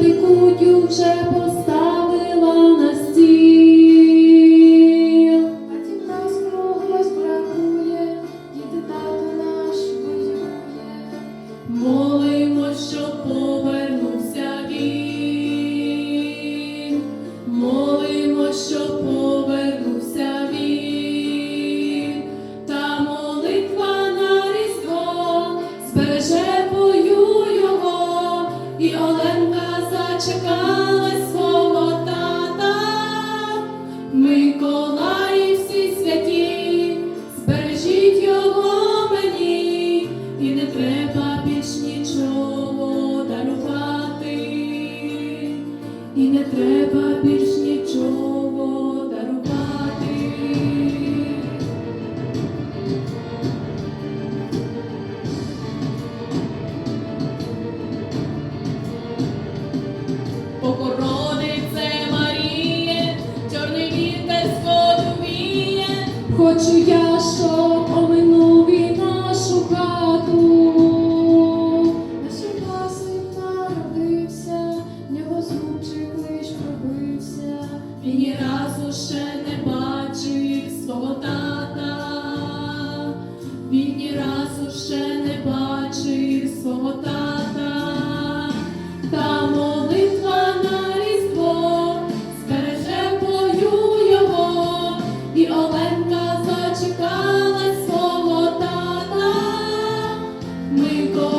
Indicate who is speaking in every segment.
Speaker 1: тикутю вже поставила на стіл. Оленка свого тата. Миколаї всі святі, збережіть його мені, і не треба більш нічого дарувати, і не треба більш хочу я, щоб оминув і нашу хату.
Speaker 2: Наш класик народився, нього зубчик лиш пробився.
Speaker 1: Він ні разу ще не бачив свого тата, Миколаї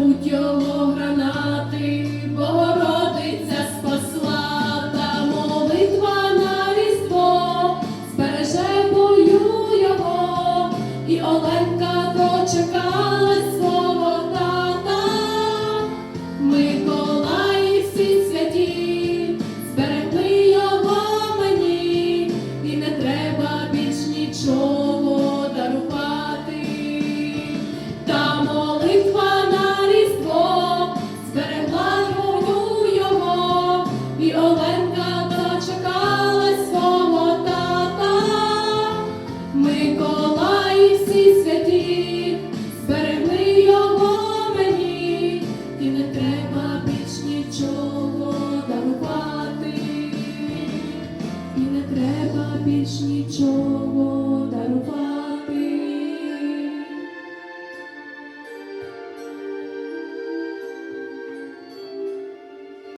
Speaker 1: беруть його гранати, Богородиця Миколаї всі святі, зберегли його мені, і не треба більш нічого дарувати, і не треба більш нічого.